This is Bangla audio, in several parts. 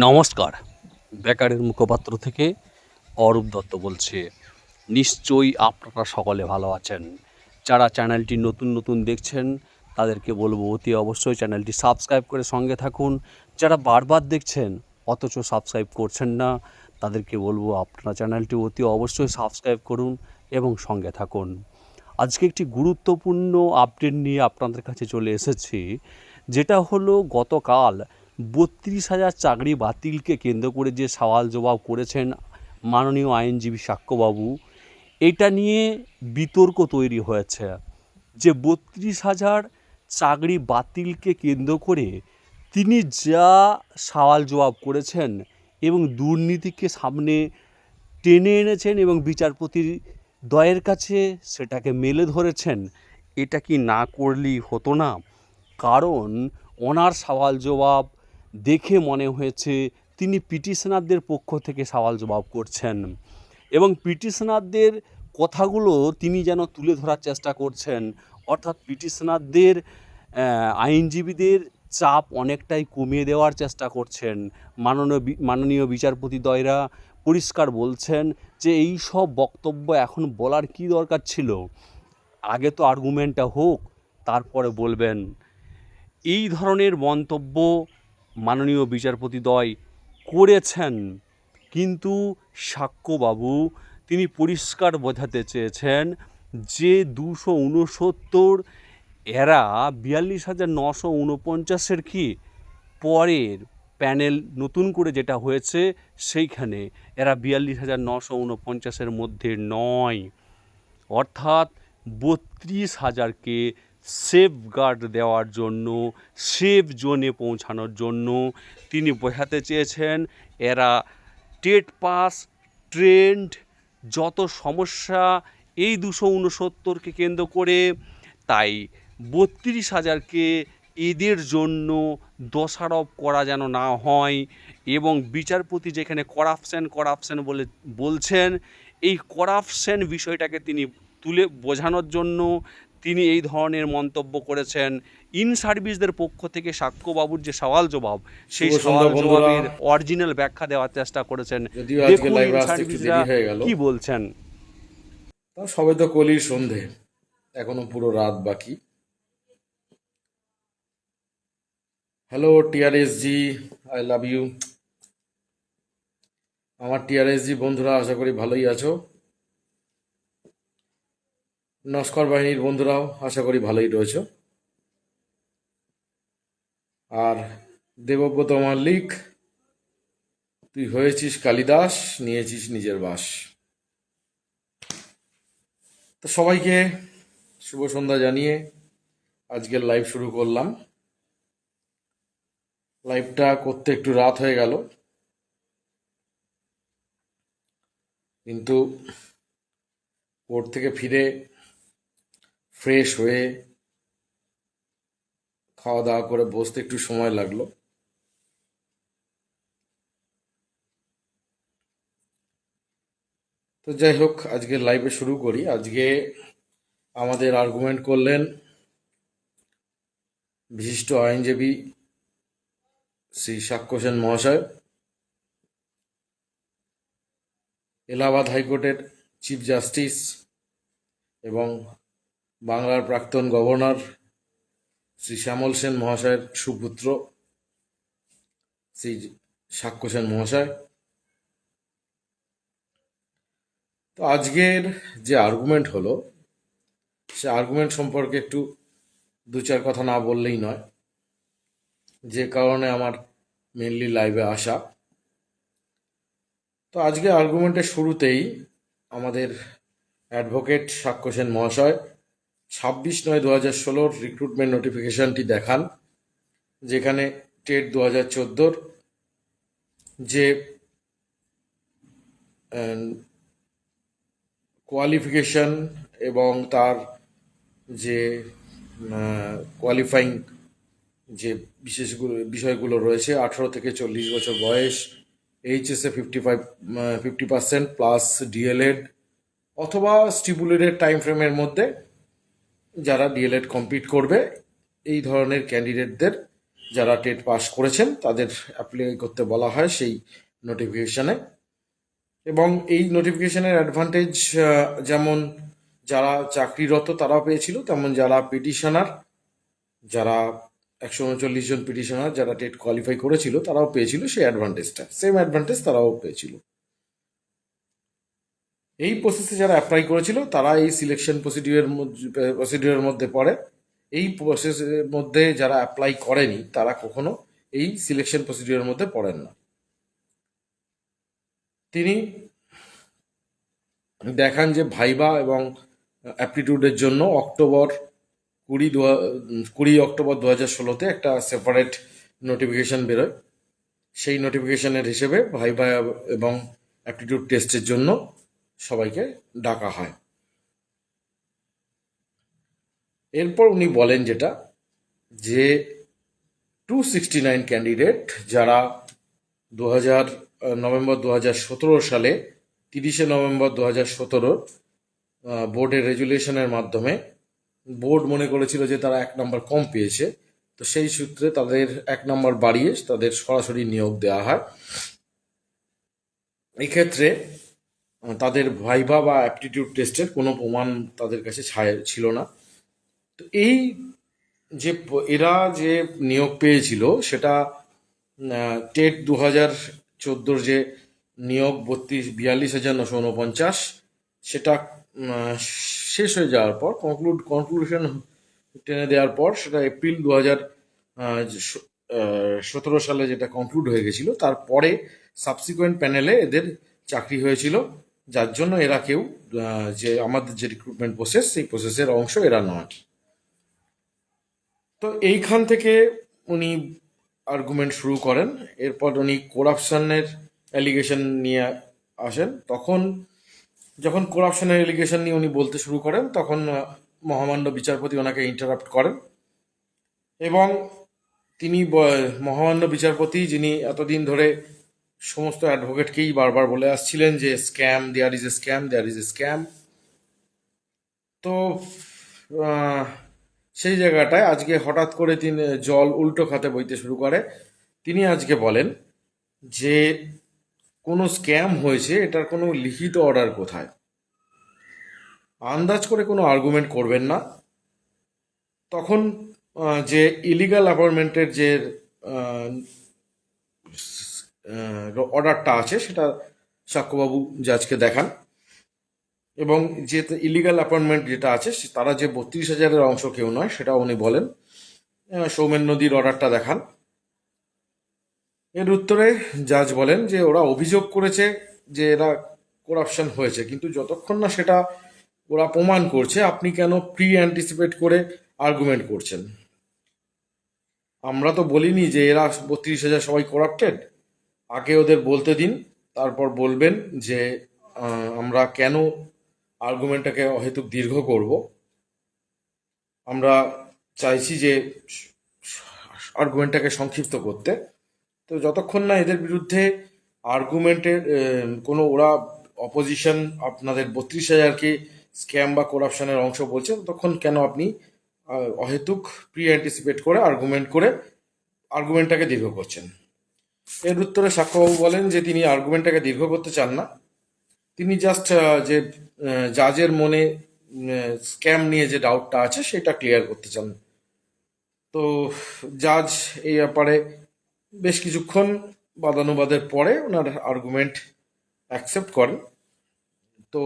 নমস্কার। বেকারের মুখপাত্র থেকে অরূপ দত্ত বলছে, নিশ্চয়ই আপনারা সকলে ভালো আছেন। যারা চ্যানেলটি নতুন নতুন দেখছেন, তাদেরকে বলব অতি অবশ্যই চ্যানেলটি সাবস্ক্রাইব করে সঙ্গে থাকুন। যারা বারবার দেখছেন, অথচ সাবস্ক্রাইব করছেন না, তাদেরকে বলব আপনারা চ্যানেলটি অতি অবশ্যই সাবস্ক্রাইব করুন এবং সঙ্গে থাকুন। আজকে একটি গুরুত্বপূর্ণ আপডেট নিয়ে আপনাদের কাছে চলে এসেছি, যেটা হলো গতকাল বত্রিশ হাজার চাকরি বাতিলকে কেন্দ্র করে যে সওয়াল জবাব করেছেন মাননীয় আইনজীবী সাক্ষ্যবাবু, এটা নিয়ে বিতর্ক তৈরি হয়েছে যে বত্রিশ হাজার চাকরি বাতিলকে কেন্দ্র করে তিনি যা সওয়াল জবাব করেছেন এবং দুর্নীতিকে সামনে টেনে এনেছেন এবং বিচারপতির দয়ের কাছে সেটাকে মেলে ধরেছেন, এটা কি না করলেই হতো না? কারণ ওনার সওয়াল জবাব দেখে মনে হয়েছে তিনি পিটিশনারদের পক্ষ থেকে সওয়াল জবাব করছেন। এবং পিটিশনারদের কথাগুলো তিনি যেন তুলে ধরার চেষ্টা করছেন। অর্থাৎ পিটিশনারদের আইনজীবীদের চাপ অনেকটাই কমিয়ে দেওয়ার চেষ্টা করছেন। মাননীয় মাননীয় বিচারপতি দয়রা পরিষ্কার বলছেন যে এই সব বক্তব্য এখন বলার কি দরকার ছিল? আগে তো আর্গুমেন্টটা হোক, তারপরে বলবেন। এই ধরনের মন্তব্য মাননীয় বিচারপতি বিচারপতিদ্বয় করেছেন। কিন্তু সাক্ষ্যবাবু, তিনি পরিষ্কার বোঝাতে চেয়েছেন যে দুশো উনসত্তর এরা বিয়াল্লিশ হাজার নশো উনপঞ্চাশের কি পরের প্যানেল নতুন করে যেটা হয়েছে সেইখানে এরা বিয়াল্লিশ হাজার নশো উনপঞ্চাশের মধ্যে নয়। অর্থাৎ বত্রিশ হাজারকে সেফ গার্ড দেওয়ার জন্য সেফ জোনে পৌঁছানোর জন্য তিনি বোঝাতে চেয়েছেন, এরা টেট পাস ট্রেন্ড যত সমস্যা এই দুশো উনসত্তরকে কেন্দ্র করে, তাই বত্রিশ হাজারকে এদের জন্য দোষারোপ করা যেন না হয় এবং বিচারপতি যেখানে করাপশন করাপশন বলে বলছেন, এই করাপশন বিষয়টাকে তিনি তুলে বোঝানোর জন্য তিনি এই ধরনের মন্তব্য করেছেন। ইন সার্ভিসদের পক্ষ থেকে সাক্ষ্যবাবুর যে সওয়াল জবাব সেই সওয়াল জবাবের অরিজিনাল ব্যাখ্যা দেওয়ার চেষ্টা করেছেন। দেখুন ইন সার্ভিসরা কি বলছেন? সবে তো কলির সন্ধে। এখনও পুরো রাত বাকি। Hello TRS ji I love you আমার টিআরএস জি বন্ধুরা আশা করি ভালোই আছো। নস্কর বাহিনীর বন্ধুরাও, আশা করি ভালোই রয়েছো। আর দেবব্রত মল্লিক তুই হয়েছিস কালিদাস, নিয়েছিস নিজের বাস। তো সবাইকে শুভ সন্ধ্যা জানিয়ে আজকের লাইভ শুরু করলাম। লাইভটা করতে একটু রাত হয়ে গেল। কিন্তু কোর্ট থেকে ফিরে ফ্রেশ হয়ে খাওয়া দাওয়া করে বসতে একটু সময় লাগল। তো যাই হোক, আজকে লাইভে শুরু করি। আজকে আমাদের আর্গুমেন্ট করলেন বিশিষ্ট আইনজীবী শ্রী সাক্ষ্য সেন মহাশয়। এলাহাবাদ হাইকোর্টের চিফ জাস্টিস এবং বাংলার প্রাক্তন গভর্নর শ্রী শ্যামল সেন মহাশয়ের সুপুত্র শ্রী সাক্ষ্য সেন মহাশয়। তো আজকের যে আর্গুমেন্ট হলো, সে আর্গুমেন্ট সম্পর্কে একটু দু চার কথা না বললেই নয়। যে কারণে আমার মেনলি লাইভে আসা। তো আজকে আর্গুমেন্টের শুরুতেই আমাদের অ্যাডভোকেট সাক্ষ্য সেন মহাশয় ছাব্বিশ নয় দু হাজার ষোলোর রিক্রুটমেন্ট নোটিফিকেশনটি দেখান, যেখানে টেট দু হাজার চোদ্দোর যে কোয়ালিফিকেশন এবং তার যে কোয়ালিফাইং যে বিশেষগুলো, বিষয়গুলো রয়েছে, আঠেরো থেকে চল্লিশ বছর বয়স HSA fifty five fifty percent plus DElEd অথবা স্টিপুলেটেড টাইম ফ্রেমের মধ্যে যারা ডিএলএড কমপ্লিট করবে, এই ধরনের ক্যান্ডিডেটদের যারা টেট পাস করেছেন, তাদের অ্যাপ্লাই করতে বলা হয় সেই নোটিফিকেশানে এবং এই নোটিফিকেশনের অ্যাডভান্টেজ যেমন যারা চাকরিরত তারাও পেয়েছিল, তেমন যারা পিটিশনার যারা একশো উনচল্লিশ জন পিটিশনার যারা টেট কোয়ালিফাই করেছিল, তারাও পেয়েছিল সেই অ্যাডভান্টেজটা সেম অ্যাডভান্টেজ তারাও পেয়েছিল। এই প্রসেসে যারা অ্যাপ্লাই করেছিল, তারা এই সিলেকশন প্রসিডিউরের প্রসিডিউরের মধ্যে পড়ে। এই প্রসেসের মধ্যে যারা অ্যাপ্লাই করেনি, তারা কখনো এই সিলেকশন প্রসিডিউরের মধ্যে পড়েন না। তিনি দেখান যে ভাইবা এবং অ্যাপটিটিউডের জন্য অক্টোবর কুড়ি দু কুড়ি অক্টোবর দু হাজার ষোলোতে একটা সেপারেট নোটিফিকেশান বেরোয়। সেই নোটিফিকেশানের হিসেবে ভাইবা এবং অ্যাপটিটিউড টেস্টের জন্য সবাইকে ডাকা হয়। এরপর উনি বলেন যেটা, যে টু সিক্সটি নাইন ক্যান্ডিডেট যারা দু হাজার নভেম্বর দু সতেরো সালে, তিরিশে নভেম্বর দু হাজার সতেরো বোর্ডের রেজুলেশনের মাধ্যমে বোর্ড মনে করেছিল যে তারা এক নম্বর কম পেয়েছে, তো সেই সূত্রে তাদের এক নম্বর বাড়িয়ে তাদের সরাসরি নিয়োগ দেওয়া হয়। এক্ষেত্রে তাদের ভাইভা বা অ্যাপটিটিউড টেস্টের কোনো প্রমাণ তাদের কাছে ছায়, ছিল না। তো এই যে এরা যে নিয়োগ পেয়েছিল, সেটা টেট দু হাজার চোদ্দোর যে নিয়োগ বত্রিশ, বিয়াল্লিশ হাজার নশো উনপঞ্চাশ, সেটা শেষ হয়ে যাওয়ার পর কনক্লুড কনক্লুশন টেনে দেওয়ার পর, সেটা এপ্রিল দু হাজার সতেরো সালে যেটা কনক্লুড হয়ে গেছিল, তারপরে সাবসিকুয়েন্ট প্যানেলে এদের চাকরি হয়েছিল। যার জন্য এরা কেউ যে আমাদের যে রিক্রুটমেন্ট প্রসেস সেই প্রসেসের অংশ এরা নয়। তো এইখান থেকে উনি আর্গুমেন্ট শুরু করেন। এরপর উনি করাপশনের অ্যালিগেশন নিয়ে আসেন। তখন যখন করাপশনের অ্যালিগেশন নিয়ে উনি বলতে শুরু করেন, তখন মহামান্য বিচারপতি ওনাকে ইন্টারাপ্ট করেন। এবং তিনি মহামান্য বিচারপতি যিনি এতদিন ধরে সমস্ত অ্যাডভোকেটকেই বারবার বলে আসছিলেন যে scam there is a scam there is a scam তো সেই জায়গাটায় আজকে হঠাৎ করে তিনি জল উল্টো খাতে বইতে শুরু করে। তিনি আজকে বলেন যে কোনো স্ক্যাম হয়েছে, এটার কোনো লিখিত অর্ডার কোথায়? আন্দাজ করে কোনো আর্গুমেন্ট করবেন না। তখন যে ইলিগাল অ্যাপয়েন্টমেন্টের যে অর্ডারটা আছে, সেটা সাক্ষ্যবাবু জাজকে দেখান। এবং যে ইলিগাল অ্যাপয়েন্টমেন্ট যেটা আছে তারা যে বত্রিশ হাজারের অংশ কেউ নয় সেটা উনি বলেন। সৌমেন নদীর অর্ডারটা দেখান। এর উত্তরে জাজ বলেন যে, ওরা অভিযোগ করেছে যে এরা করাপশন হয়েছে, কিন্তু যতক্ষণ না সেটা ওরা প্রমাণ করছে, আপনি কেন প্রি অ্যান্টিসিপেট করে আর্গুমেন্ট করছেন? আমরা তো বলিনি যে এরা বত্রিশ হাজার সবাই করাপ্টেড আগে ওদের বলতে দিন, তারপর বলবেন যে আমরা কেন আর্গুমেন্টটাকে অহেতুক দীর্ঘ করব। আমরা চাইছি যে আর্গুমেন্টটাকে সংক্ষিপ্ত করতে। তো যতক্ষণ না এদের বিরুদ্ধে আর্গুমেন্টের কোনো ওরা অপোজিশন আপনাদের বত্রিশ হাজারকে স্ক্যাম বা করাপশনের অংশ বলছে, ততক্ষণ কেন আপনি অহেতুক প্রি অ্যান্টিসিপেট করে আর্গুমেন্ট করে আর্গুমেন্টটাকে দীর্ঘ করছেন? এর উত্তরে সাক্ষ্যবাবু বলেন যে তিনি আর্গুমেন্টটাকে দীর্ঘ করতে চান না। তিনি জাস্ট যে জাজের মনে স্ক্যাম নিয়ে যে ডাউটটা আছে সেটা ক্লিয়ার করতে চান। তো জাজ এই ব্যাপারে বেশ কিছুক্ষণ বাদানুবাদের পরে ওনার আর্গুমেন্ট অ্যাকসেপ্ট করেন। তো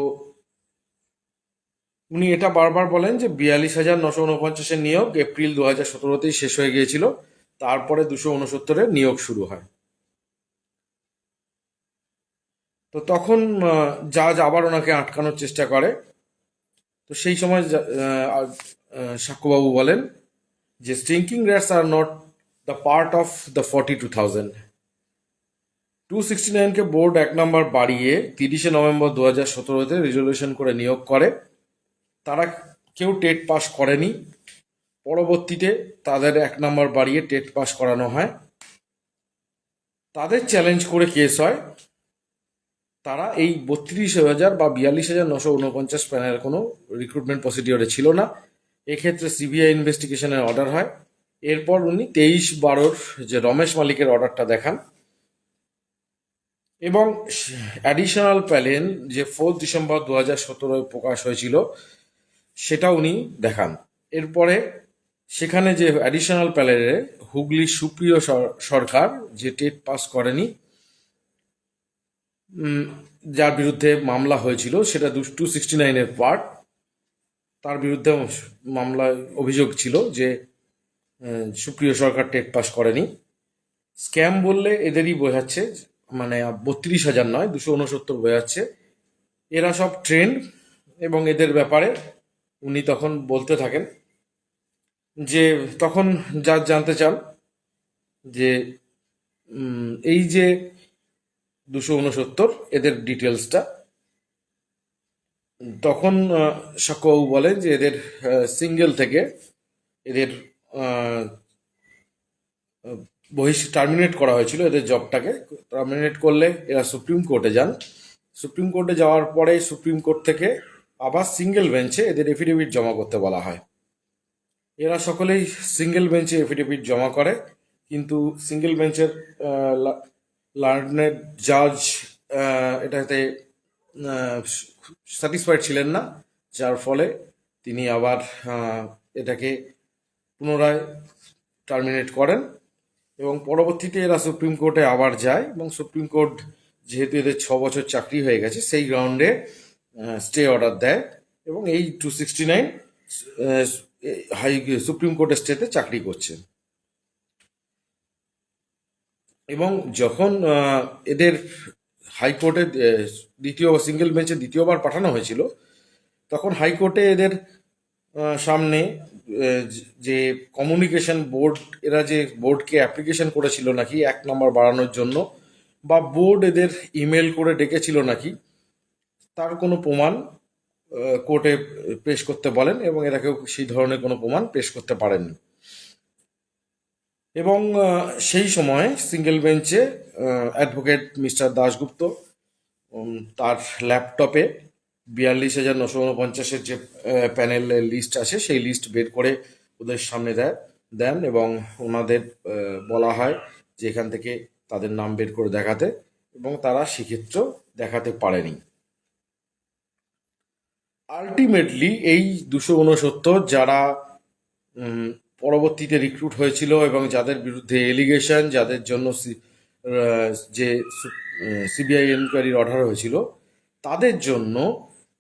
উনি এটা বারবার বলেন যে বিয়াল্লিশ হাজার নশো উনপঞ্চাশের নিয়োগ এপ্রিল দু হাজার সতেরোতেই শেষ হয়ে গিয়েছিল, তারপরে দুশো উনসত্তরের নিয়োগ শুরু হয়। তো তখন জাজ আবার ওনাকে আটকানোর চেষ্টা করে। তো সেই সময় সাক্ষ্যবাবু বলেন যে stinking rats are not the part of the forty two thousand two sixty নাইনকে board এক নম্বর বাড়িয়ে তিরিশে নভেম্বর দু হাজার সতেরোতে রেজলিউশন করে নিয়োগ করে। তারা কেউ টেট পাস করেনি। পরবর্তীতে তাদের এক নম্বর বাড়িয়ে টেট পাস করানো হয়। তাদের চ্যালেঞ্জ করে কেস হয়। তারা এই বত্রিশ হাজার বা বিয়াল্লিশ হাজার নশো উনপঞ্চাশ প্যানেল কোনো রিক্রুটমেন্ট প্রসিডিওরে ছিল না। এক্ষেত্রে সিবিআই ইনভেস্টিগেশনের অর্ডার হয়। এরপর উনি তেইশ বারোর যে রমেশ মালিকের অর্ডারটা দেখান। এবং অ্যাডিশনাল প্যালেন যে ফোর্থ ডিসেম্বর দু হাজার সতেরোয় প্রকাশ হয়েছিল, সেটা উনি দেখান। এরপরে সেখানে যে অ্যাডিশনাল প্যালেনে হুগলি সুপ্রিয় সরকার যে টেট পাস করেনি যার বিরুদ্ধে মামলা হয়েছিল, সেটা টু সিক্সটি নাইনের পার্ট তার বিরুদ্ধে মামলায় অভিযোগ ছিল যে সুপ্রিয় সরকার টেট পাস করেনি। স্ক্যাম বললে এদেরই বোঝাচ্ছে মানে বত্রিশ হাজার নয়, দুশো উনসত্তর বোঝাচ্ছে। এরা সব ট্রেন্ড এবং এদের ব্যাপারে উনি তখন বলতে থাকেন যে, তখন যা জানতে চান যে এই যে দুশো উনসত্তর এদের ডিটেলসটা তখন সাক্ষ্যবাবু বলেন যে এদের সিঙ্গেল থেকে এদের বহিষ, টার্মিনেট করা হয়েছিল এদের জবটাকে। টার্মিনেট করলে এরা সুপ্রিম কোর্টে যান। সুপ্রিম কোর্টে যাওয়ার পরে সুপ্রিম কোর্ট থেকে আবার সিঙ্গেল বেঞ্চে এদের এফিডেভিট জমা করতে বলা হয়। এরা সকলেই সিঙ্গেল বেঞ্চে এফিডেভিট জমা করে, কিন্তু সিঙ্গেল বেঞ্চের লার্নেড জাজ এটাতে স্যাটিসফাইড ছিলেন না, যার ফলে তিনি আবার এটাকে পুনরায় টার্মিনেট করেন এবং পরবর্তীতে এরা সুপ্রিম কোর্টে আবার যায় এবং সুপ্রিম কোর্ট যেহেতু এদের ছ বছর চাকরি হয়ে গেছে, সেই গ্রাউন্ডে স্টে অর্ডার দেয় এবং এই two sixty nine high supreme কোর্টের স্টেতে চাকরি করছে এবং যখন এদের হাইকোর্টে দ্বিতীয় সিঙ্গেল বেঞ্চে দ্বিতীয়বার পাঠানো হয়েছিল, তখন হাইকোর্টে এদের সামনে যে কমিউনিকেশন বোর্ড এরা যে বোর্ডকে অ্যাপ্লিকেশন করেছিল নাকি, এক নম্বর বাড়ানোর জন্য, বা বোর্ড এদের ইমেল করে ডেকেছিল নাকি, তার কোনো প্রমাণ কোর্টে পেশ করতে বলেন এবং এরা কেউ সেই ধরনের কোনো প্রমাণ পেশ করতে পারেননি। এবং সেই সময় সিঙ্গেল বেঞ্চে অ্যাডভোকেট মিস্টার দাশগুপ্ত তার ল্যাপটপে বিয়াল্লিশ হাজার নশো উনপঞ্চাশের যে প্যানেলের লিস্ট আছে, সেই লিস্ট বের করে ওদের সামনে দেয়, দেন এবং ওনাদের বলা হয় যে এখান থেকে তাদের নাম বের করে দেখাতে এবং তারা সেক্ষেত্রেও দেখাতে পারেনি। আলটিমেটলি এই দুশো উনসত্তর যারা পরবর্তীতে রিক্রুট হয়েছিল এবং যাদের বিরুদ্ধে এলিগেশন যাদের জন্য যে সিবিআই এনকোয়ারির অর্ডার হয়েছিল, তাদের জন্য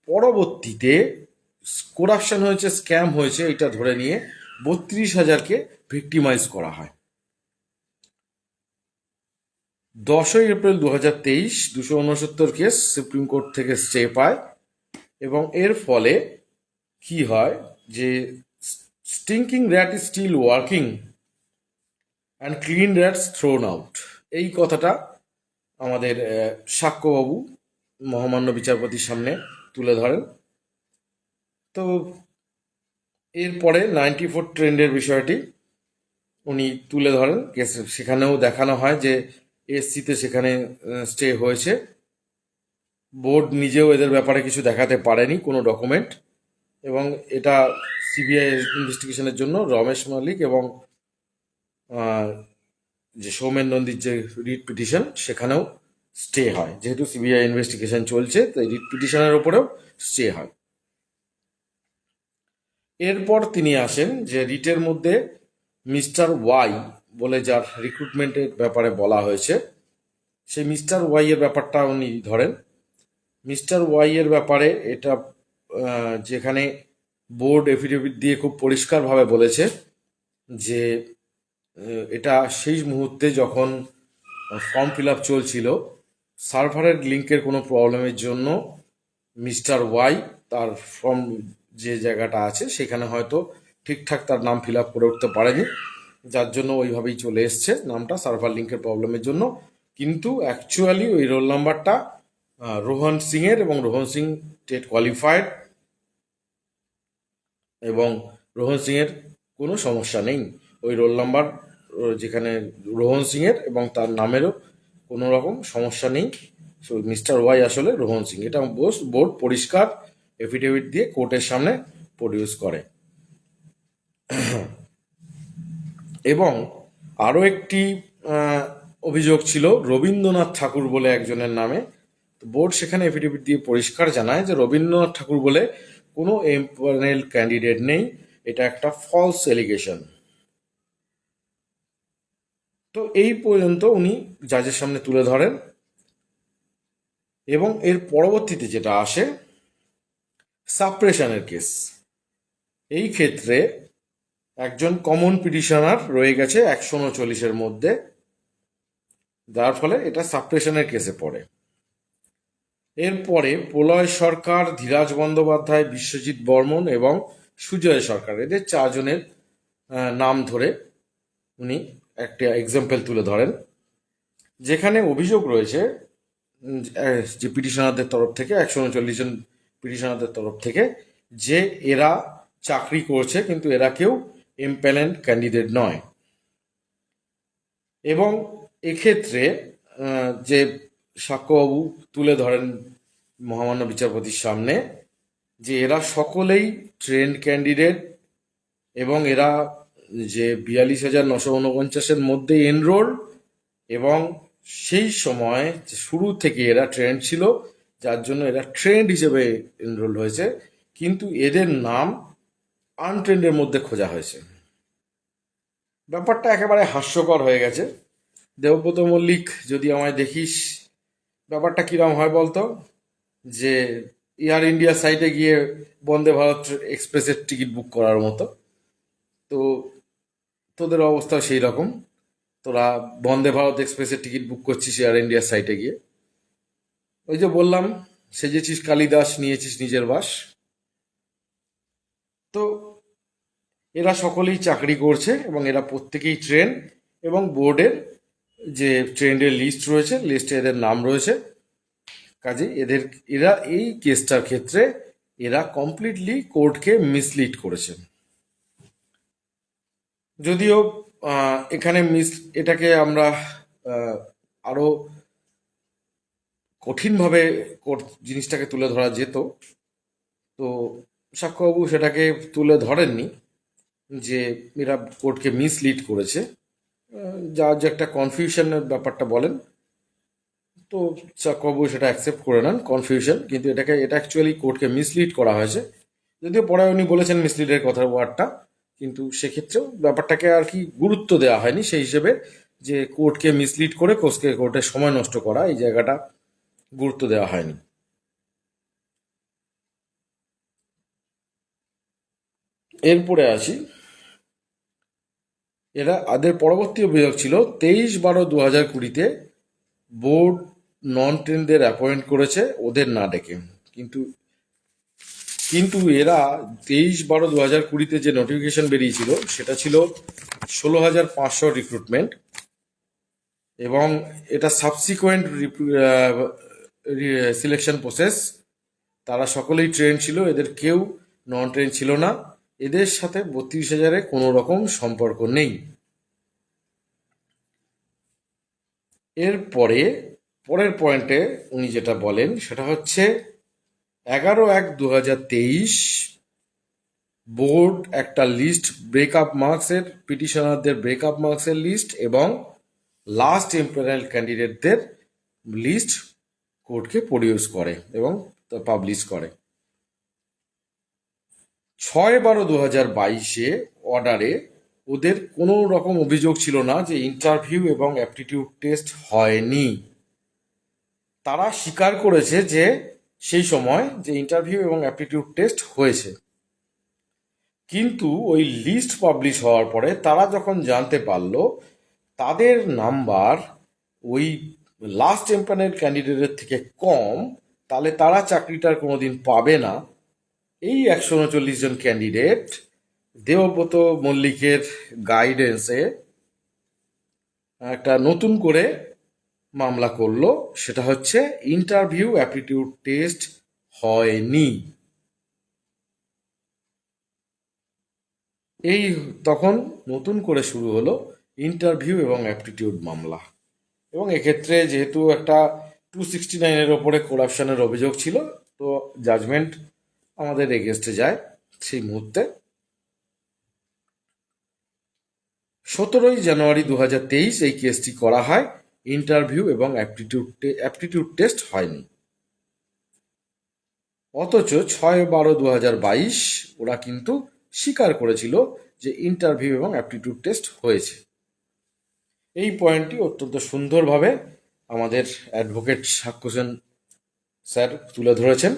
পরবর্তীতে করাপশন হয়েছে স্ক্যাম হয়েছে, এটা ধরে নিয়ে বত্রিশ হাজারকে ভিক্টিমাইজ করা হয়। দশই এপ্রিল দু হাজার তেইশ, দুশো উনসত্তর কেস সুপ্রিম কোর্ট থেকে স্টে পায় এবং এর ফলে কি হয় যে stinking rat is still working and clean rats thrown out এই কথাটা আমাদের সাক্ষ্যবাবু, মহামান্য বিচারপতির সামনে তুলে ধরেন। তো এরপরে নাইনটি ফোর ট্রেন্ডের বিষয়টি উনি তুলে ধরেন। সেখানেও দেখানো হয় যে এসসিতে সেখানে স্টে হয়েছে। বোর্ড নিজেও এদের ব্যাপারে কিছু দেখাতে পারেনি কোনো ডকুমেন্ট এবং এটা সিবিআই ইনভেস্টিগেশনের জন্য রমেশ মালিক এবং যে সৌমেন নন্দীর যে রিট পিটিশন সেখানেও স্টে হয়। যেহেতু সিবিআই ইনভেস্টিগেশন চলছে, তাই রিট পিটিশনের ওপরেও স্টে হয়। এরপর তিনি আসেন যে রিটের মধ্যে মিস্টার ওয়াই বলে যার রিক্রুটমেন্টের ব্যাপারে বলা হয়েছে, সেই মিস্টার ওয়াই এর ব্যাপারটা উনি ধরেন। মিস্টার ওয়াই এর ব্যাপারে এটা যেখানে বোর্ড এফিডেভিট দিয়ে খুব পরিষ্কারভাবে বলেছে যে এটা সেই মুহূর্তে যখন ফর্ম ফিল আপ চলছিল, সার্ভারের লিঙ্কের কোনো প্রবলেমের জন্য মিস্টার ওয়াই তার ফর্ম যে জায়গাটা আছে, সেখানে হয়তো ঠিকঠাক তার নাম ফিল আপ করে উঠতে পারেনি। যার জন্য ওইভাবেই চলে এসছে নামটা, সার্ভার লিঙ্কের প্রবলেমের জন্য। কিন্তু অ্যাকচুয়ালি ওই রোল নাম্বারটা রোহন সিংয়ের এবং রোহন সিং টেট কোয়ালিফাইড এবং রোহন সিংয়ের কোনো সমস্যা নেই। ওই রোল নাম্বার, যেখানে রোহন সিংয়ের এবং তার নামেরও কোনো রকম সমস্যা নেই। মিস্টার ওয়াই আসলে রোহন সিং। এটা বোস, বোর্ড পরিষ্কার এফিডেভিট দিয়ে কোর্টের সামনে প্রডিউস করে। এবং আরও একটি অভিযোগ ছিল রবীন্দ্রনাথ ঠাকুর বলে একজনের নামে। বোর্ড সেখানে এফিডেভিট দিয়ে পরিষ্কার জানায় যে রবীন্দ্রনাথ ঠাকুর বলে কোনো এমপ্যানেল ক্যান্ডিডেট নেই, এটা একটা ফলস এলিগেশন তো এই পর্যন্ত উনি জাজের সামনে তুলে ধরেন। এবং এর পরবর্তীতে যেটা আসে সাপ্রেশনের কেস এই ক্ষেত্রে একজন কমন পিটিশনার রয়ে গেছে একশো উনচল্লিশের মধ্যে, যার ফলে এটা সাপ্রেশনের কেসে পড়ে। এরপরে প্রলয় সরকার, ধীরাজ বন্দ্যোপাধ্যায়, বিশ্বজিৎ বর্মন এবং সুজয় সরকার। এদের চারজনের নাম ধরে উনি একটা এক্সাম্পল তুলে ধরেন। যেখানে অভিযোগ রয়েছে যে পিটিশনারদের তরফ থেকে, একশো উনচল্লিশ জন পিটিশনারদের তরফ থেকে, যে এরা চাকরি করছে, কিন্তু এরা কেউ এমপ্যানেন্ট ক্যান্ডিডেট নয়। এবং এক্ষেত্রে যে সাক্ষ্যবাবু তুলে ধরেন মহামান্য বিচারপতির সামনে যে এরা সকলেই ট্রেন্ড ক্যান্ডিডেট এবং এরা যে বিয়াল্লিশ হাজার নশো উনপঞ্চাশের মধ্যে এনরোল এবং সেই সময় শুরু থেকে এরা ট্রেন্ড ছিল, যার জন্য এরা ট্রেন্ড হিসেবে এনরোল হয়েছে, কিন্তু এদের নাম আনট্রেন্ডের মধ্যে খোঁজা হয়েছে। ব্যাপারটা একেবারে হাস্যকর হয়ে গেছে। দেবব্রত মল্লিক, যদি আমায় দেখিস ব্যাপারটা কিরম হয় বলতো? যে এয়ার ইন্ডিয়া সাইটে গিয়ে বন্দে ভারত এক্সপ্রেসের টিকিট বুক করার মতো। তো তোদের অবস্থা সেই রকম। তোরা বন্দে ভারত এক্সপ্রেসের টিকিট বুক করছিস এয়ার ইন্ডিয়ার সাইটে গিয়ে। ওই যে বললাম, সেজেছিস কালিদাস, নিয়েছিস নিজের বাস। তো এরা সকলেই চাকরি করছে এবং এরা প্রত্যেকেই ট্রেন এবং বোর্ডের যে ট্রেন্ডের লিস্ট রয়েছে লিস্টে এদের নাম রয়েছে। কাজে এদের এরা এই কেসটার ক্ষেত্রে এরা কমপ্লিটলি কোর্টকে মিসলিড করেছে। যদিও এখানে মিস এটাকে আমরা আহ, আরও কঠিনভাবে কোর্ট জিনিসটাকে তুলে ধরা যেত। তো সাক্ষ্যবাবু সেটাকে তুলে ধরেননি যে এরা কোর্টকে মিসলিড করেছে। যা যে একটা কনফিউশনের ব্যাপারটা বলেন, তো সাক্ষ্যবাবু সেটা অ্যাকসেপ্ট করে নেন কনফিউশন কিন্তু এটাকে, এটা অ্যাকচুয়ালি কোর্টকে মিসলিড করা হয়েছে। যদিও পরে উনি বলেছেন মিসলিডের কথা ওয়ার্ডটা কিন্তু সেক্ষেত্রেও ব্যাপারটাকে আর কি গুরুত্ব দেওয়া হয়নি। সেই হিসেবে যে কোর্টকে মিসলিড করে কোর্টকে কোর্টের সময় নষ্ট করা, এই জায়গাটা গুরুত্ব দেওয়া হয়নি। এরপরে আসি। এরা, আদের পরবর্তী অভিযোগ ছিল, তেইশ বারো দু হাজার কুড়িতে বোর্ড নন ট্রেনদের অ্যাপয়েন্ট করেছে, ওদের না ডেকে। কিন্তু কিন্তু এরা তেইশ বারো দু হাজার কুড়িতে যে নোটিফিকেশন বেরিয়েছিল, সেটা ছিল ষোলো হাজার পাঁচশো রিক্রুটমেন্ট এবং এটা সাবসিকোয়েন্ট সিলেকশন প্রসেস তারা সকলেই ট্রেন ছিল, এদের কেউ নন ট্রেন ছিল না। এদের সাথে বত্রিশ হাজারে কোনো রকম সম্পর্ক নেই। এরপরে, পরের পয়েন্টে উনি যেটা বলেন, সেটা হচ্ছে এগারো এক দু হাজার তেইশ বোর্ড একটা লিস্ট ব্রেকআপ মার্কসের পিটিশনারদের ব্রেকআপ মার্কসের লিস্ট এবং লাস্ট এম্পেনাল ক্যান্ডিডেটদের লিস্ট কোর্টকে প্রডিউস করে এবং পাবলিশ করে। ছয় বারো দু হাজার বাইশে অর্ডারে ওদের কোনো রকম অভিযোগ ছিল না যে ইন্টারভিউ এবং অ্যাপটিটিউড টেস্ট হয়নি। তারা স্বীকার করেছে যে সেই সময় যে ইন্টারভিউ এবং অ্যাপটিটিউড টেস্ট হয়েছে। কিন্তু ওই লিস্ট পাবলিশ হওয়ার পরে তারা যখন জানতে পারল, তাদের নাম্বার ওই লাস্ট এম্পানের ক্যান্ডিডেটের থেকে কম, তাহলে তারা চাকরিটার কোনো দিন পাবে না। এই একশো উনচল্লিশ জন ক্যান্ডিডেট দেবব্রত মল্লিকের গাইডেন্সে একটা নতুন করে মামলা করল। সেটা হচ্ছে ইন্টারভিউ অ্যাপটিটিউড টেস্ট হয়নি। এই তখন নতুন করে শুরু হলো ইন্টারভিউ এবং অ্যাপটিটিউড মামলা। এবং এক্ষেত্রে যেহেতু একটা টু সিক্সটি নাইনের ওপরে করাপশনের অভিযোগ ছিল, তো জাজমেন্ট আমাদের এগেস্টে যায় সেই মুহূর্তে। সতেরোই জানুয়ারি দু এই কেসটি করা হয়। ইন্টারভিউ এবং অ্যাপটিটিউড অ্যাপটিটিউড টেস্ট হয়নি। অথচ ছয় বারো দু ওরা কিন্তু স্বীকার করেছিল যে ইন্টারভিউ এবং অ্যাপটিটিউড টেস্ট হয়েছে। এই পয়েন্টটি অত্যন্ত সুন্দরভাবে আমাদের অ্যাডভোকেট সাক্ষ্য স্যার তুলে ধরেছেন।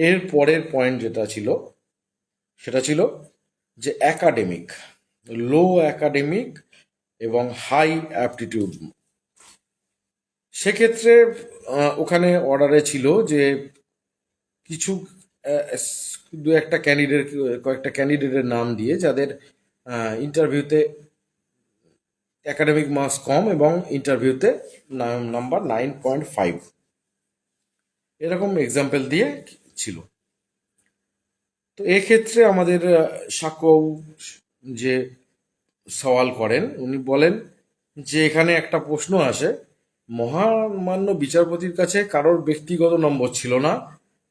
এর পরের পয়েন্ট যেটা ছিল, সেটা ছিল যে একাডেমিক লো একাডেমিক এবং হাই অ্যাপটিটিউড সেক্ষেত্রে ওখানে অর্ডারে ছিল যে কিছু দু একটা ক্যান্ডিডেট কয়েকটা ক্যান্ডিডেটের নাম দিয়ে যাদের ইন্টারভিউতে একাডেমিক মার্কস কম এবং ইন্টারভিউতে নাম্বার নাইন পয়েন্ট ফাইভ এরকম এক্সাম্পল দিয়ে ছিল। তো এক্ষেত্রে আমাদের আহ, যে সওয়াল করেন উনি বলেন যে এখানে একটা প্রশ্ন আসে মহামান্য বিচারপতির কাছে কারোর ব্যক্তিগত নম্বর ছিল না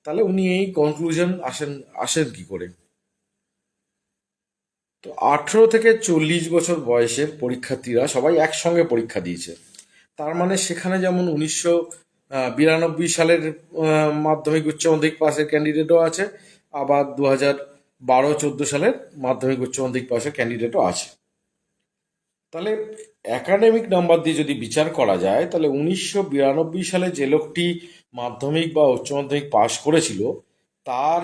তাহলে উনি এই কনক্লুশন আসেন আসেন কি করে? তো আঠেরো থেকে চল্লিশ বছর বয়সের পরীক্ষার্থীরা সবাই একসঙ্গে পরীক্ষা দিয়েছে। তার মানে সেখানে যেমন উনিশশো বিরানব্বই সালের মাধ্যমিক উচ্চ মাধ্যমিক পাশের ক্যান্ডিডেটও আছে। আবার দু হাজার বারো, চোদ্দ সালের মাধ্যমিক উচ্চ মাধ্যমিক পাশের ক্যান্ডিডেটও আছে। তাহলে একাডেমিক নাম্বার দিয়ে যদি বিচার করা যায়, তাহলে উনিশশো বিরানব্বই সালে যে লোকটি মাধ্যমিক বা উচ্চ মাধ্যমিক পাশ করেছিল, তার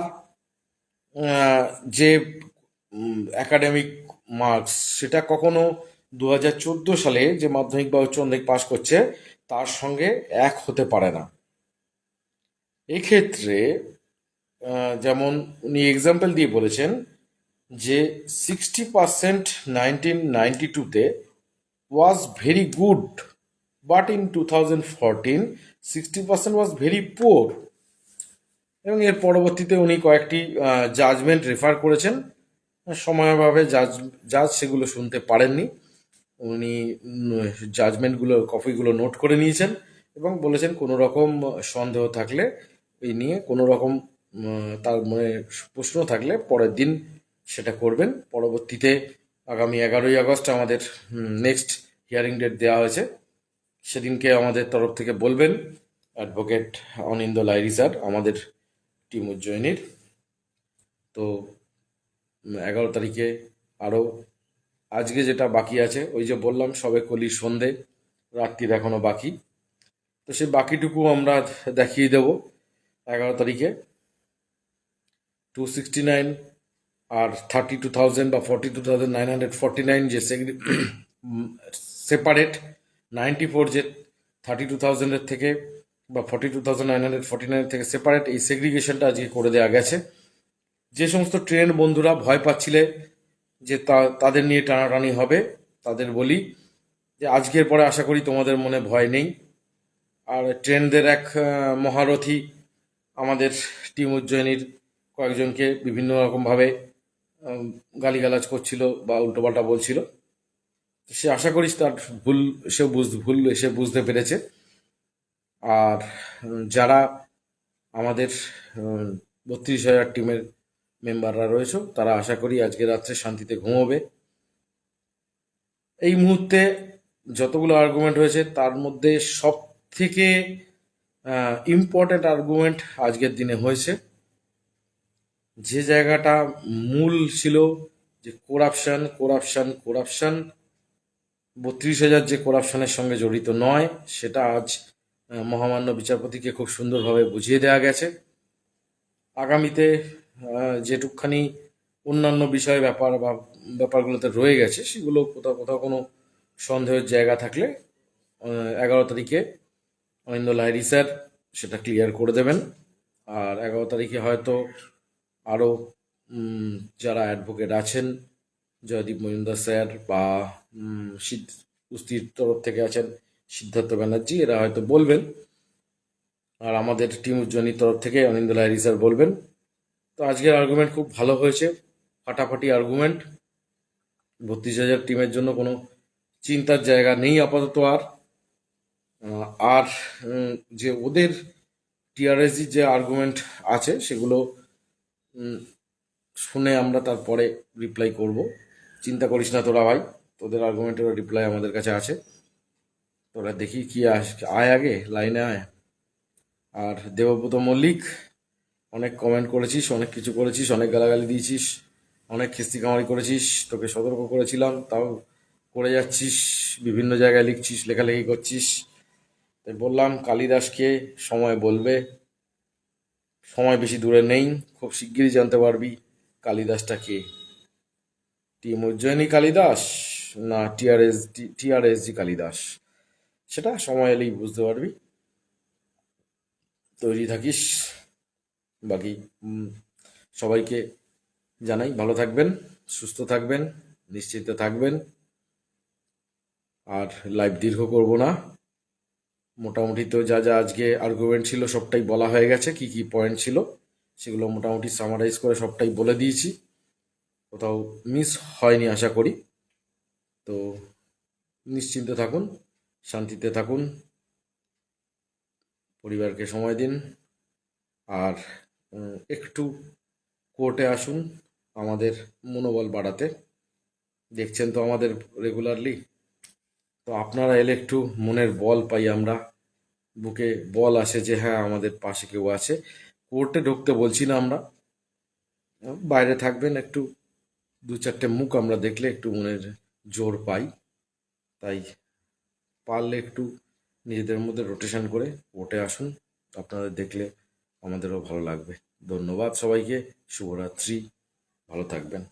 যে একাডেমিক মার্কস সেটা কখনো দু হাজার চোদ্দ সালে যে মাধ্যমিক বা উচ্চ মাধ্যমিক পাশ করছে তার সঙ্গে এক হতে পারে না। এক্ষেত্রে যেমন উনি এক্সাম্পল দিয়ে বলেছেন যে সিক্সটি পার্সেন্ট নাইনটিন নাইনটি টুতে was very good but in two thousand fourteen sixty percent was very poor এবং এর পরবর্তীতে উনি কয়েকটি জাজমেন্ট রেফার করেছেন। সময়ভাবে জাজ জাজ সেগুলো শুনতে পারেননি। উনি জাজমেন্টগুলো কপিগুলো নোট করে নিয়েছেন এবং বলেছেন কোনো রকম সন্দেহ থাকলে এই নিয়ে কোনো রকম তার মনে প্রশ্ন থাকলে পরের দিন সেটা করবেন। পরবর্তীতে আগামী এগারোই আগস্ট আমাদের নেক্সট হিয়ারিং ডেট দেওয়া হয়েছে। সেদিনকে আমাদের তরফ থেকে বলবেন অ্যাডভোকেট অনিন্দ লাইরি স্যার, আমাদের টিম উজ্জয়িনীর। তো এগারো তারিখে আরও আজকে যেটা বাকি আছে, ওই যে বললাম, সবে কলি সন্ধে, রাত্রির এখনও বাকি। তো সেই বাকিটুকু আমরা দেখিয়ে দেব এগারো তারিখে। টু সিক্সটি নাইন আর থার্টি টু থাউজেন্ড বা forty two thousand nine hundred forty nine যে সেপারেট নাইনটি ফোর যে থার্টি টু থাউজেন্ডের থেকে বা forty two thousand nine hundred forty nine থেকে সেপারেট এই সেগ্রিগেশনটা আজকে করে দেওয়া গেছে। যে সমস্ত ট্রেন বন্ধুরা ভয় পাচ্ছিলে যে তাদের নিয়ে টানাটানি হবে, তাদের বলি যে আজকের পরে আশা করি তোমাদের মনে ভয় নেই। আর ট্রেনদের এক মহারথী আমাদের টিম উজ্জয়িনীর কয়েকজনকে বিভিন্ন রকমভাবে গালিগালাজ করছিল বা উল্টোপাল্টা বলছিল। সে আশা করিস তার ভুল, সে বুঝ, ভুল, সে বুঝতে পেরেছে। আর যারা আমাদের বত্রিশ হাজার টিমের মেম্বাররা রয়েছে তারা আশা করি আজকে রাত্রে শান্তিতে ঘুমোবে। এই মুহূর্তে যতগুলো আর্গুমেন্ট হয়েছে, তার মধ্যে সব থেকে ইম্পর্ট্যান্ট আর্গুমেন্ট আজকের দিনে হয়েছে। যে জায়গাটা মূল ছিল যে করাপশন করাপশন করাপশন বত্রিশ হাজার যে করাপশনের সঙ্গে জড়িত নয়, সেটা আজ মহামান্য বিচারপতিকে খুব সুন্দরভাবে বুঝিয়ে দেওয়া গেছে। আগামীতে যেটুকখানি অন্যান্য বিষয় ব্যাপার বা ব্যাপারগুলোতে রয়ে গেছে, সেগুলো কোথাও কোথাও কোনো সন্দেহের জায়গা থাকলে এগারো তারিখে অনিন্দ লাইরি স্যার সেটা ক্লিয়ার করে দেবেন। আর এগারো তারিখে হয়তো আরও যারা অ্যাডভোকেট আছেন, জয়দীপ মজুমদার স্যার বা সিদ্ধ, কুস্তির তরফ থেকে আছেন সিদ্ধার্থ ব্যানার্জি, এরা হয়তো বলবেন। আর আমাদের টিম উজ্জয়নীর তরফ থেকে অনিন্দ লাহিরি স্যার বলবেন। তো আজকের আর্গুমেন্ট খুব ভালো হয়েছে। ফাটাফাটি আর্গুমেন্ট বত্রিশ হাজার টিমের জন্য কোনো চিন্তার জায়গা নেই আপাতত আর। আর যে ওদের টিআরএসি যে আর্গুমেন্ট আছে সেগুলো শুনে আমরা তারপরে রিপ্লাই করব। চিন্তা করিস না তোরা ভাই, তোদের আর্গুমেন্টেরও রিপ্লাই আমাদের কাছে আছে। তোরা দেখি কি আস আয় আগে, লাইনে আয়। আর দেবব্রত মল্লিক অনেক কমেন্ট করেছিস, অনেক কিছু করেছিস, অনেক গালাগালি দিয়েছিস, অনেক খিস্তি কামারি করেছিস, তোকে সতর্ক করেছিলাম, তাও করে যাচ্ছিস, বিভিন্ন জায়গায় লিখছিস, লেখালেখি করছিস। তাই বললাম, কালিদাসকে সময় বলবে, সময় বেশি দূরে নেই, খুব শিগগিরই জানতে পারবি কালিদাসটা কে টিম উজ্জয়িনী কালিদাস? না, টিআরএস, টিআরএসজি কালিদাস। সেটা সময় এলেই বুঝতে পারবি। তৈরি থাকিস। বাকি সবাইকে জানাই ভালো থাকবেন, সুস্থ থাকবেন, নিশ্চিন্তে থাকবেন। আর লাইভ দীর্ঘ করব না। মোটামুটি তো যা যা আজকে আর্গুমেন্ট ছিল সবটাই বলা হয়ে গেছে, কি কি পয়েন্ট ছিল সেগুলো মোটামুটি সামারাইজ করে সবটাই বলে দিয়েছি। কোথাও মিস হয়নি আশা করি। তো নিশ্চিন্তে থাকুন, শান্তিতে থাকুন, পরিবারকে সময় দিন। আর একটু কোর্টে আসুন, আমাদের মনোবল বাড়াতে। দেখছেন তো আমাদের রেগুলারলি তো আপনারা এলে একটু মনের বল পাই আমরা। বুকে বল আসে যে হ্যাঁ আমাদের পাশে কেউ আছে। কোর্টে ঢুকতে বলছি না আমরা। বাইরে থাকবেন, একটু দু চারটে মুখ আমরা দেখলে একটু মনের জোর পাই। তাই পারলে একটু নিজেদের মধ্যে রোটেশন করে কোর্টে আসুন। আপনাদের দেখলে আমাদেরও ভালো লাগবে। ধন্যবাদ সবাইকে শুভরাত্রি ভালো থাকবেন।